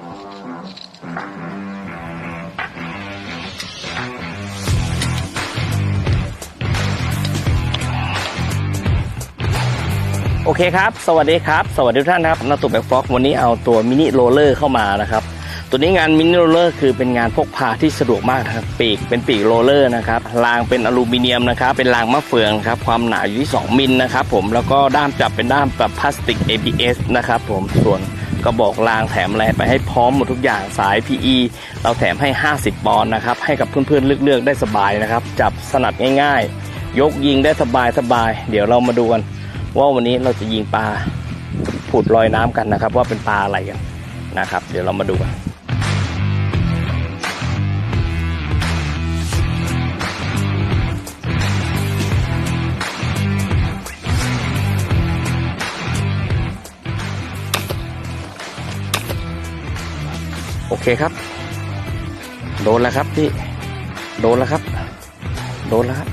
โอเคครับ สวัสดีครับ สวัสดีทุกท่านครับนาตุแบ็กฟ็อกวันนี้เอาตัวมินิโรลเลอร์เข้ามานะครับ ตัวนี้งานมินิโรลเลอร์คือเป็นงานพกพาที่สะดวกมากนะครับ ปีกเป็นปีกโรลเลอร์นะครับ รางเป็นอลูมิเนียมนะครับ เป็นรางมะเฟืองครับ ความหนาอยู่ที่ 2 มิลนะครับผม แล้วก็ด้ามจับเป็นด้ามแบบพลาสติก ABS นะครับผม ส่วน กระบอกรางแถมอะไรไปให้พร้อมหมดทุกอย่างสาย PE เราแถมให้ 50 ปอนด์นะครับ ให้กับเพื่อนๆเลือกๆได้สบายนะครับ จับสนัดง่ายๆ ยกยิงได้สบายสบายๆเดี๋ยวเรามาดูกันว่าวันนี้เราจะยิงปลาผุดลอยน้ำกันนะครับ ว่าเป็นปลาอะไรกันนะครับ เดี๋ยวเรามาดูกัน โอเคครับ โดนแล้วครับพี่ โดนแล้วครับ โดนแล้วครับ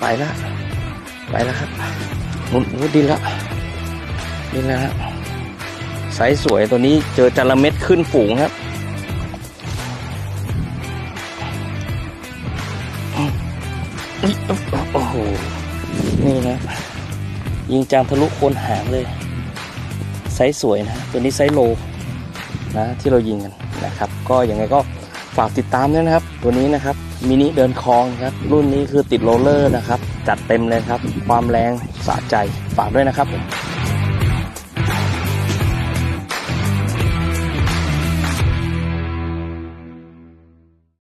ไปแล้วไปแล้วครับมุนมุดดินแล้วดินแล้วครับไซส์สวยตัวนี้เจอจระเม็ดขึ้นฝูงครับโอ้โห นี่นะ ยิงจางทะลุโคนหางเลย ไซส์สวยนะ ตัวนี้ไซส์โลนะที่เรายิงกัน นะครับ ก็ยังไงก็ฝากติดตามด้วยนะครับ ตัวนี้นะครับมินิเดินคลองครับ รุ่นนี้คือติดโรลเลอร์นะครับ จัดเต็มเลยครับ ความแรงสะใจฝากด้วยนะครับผม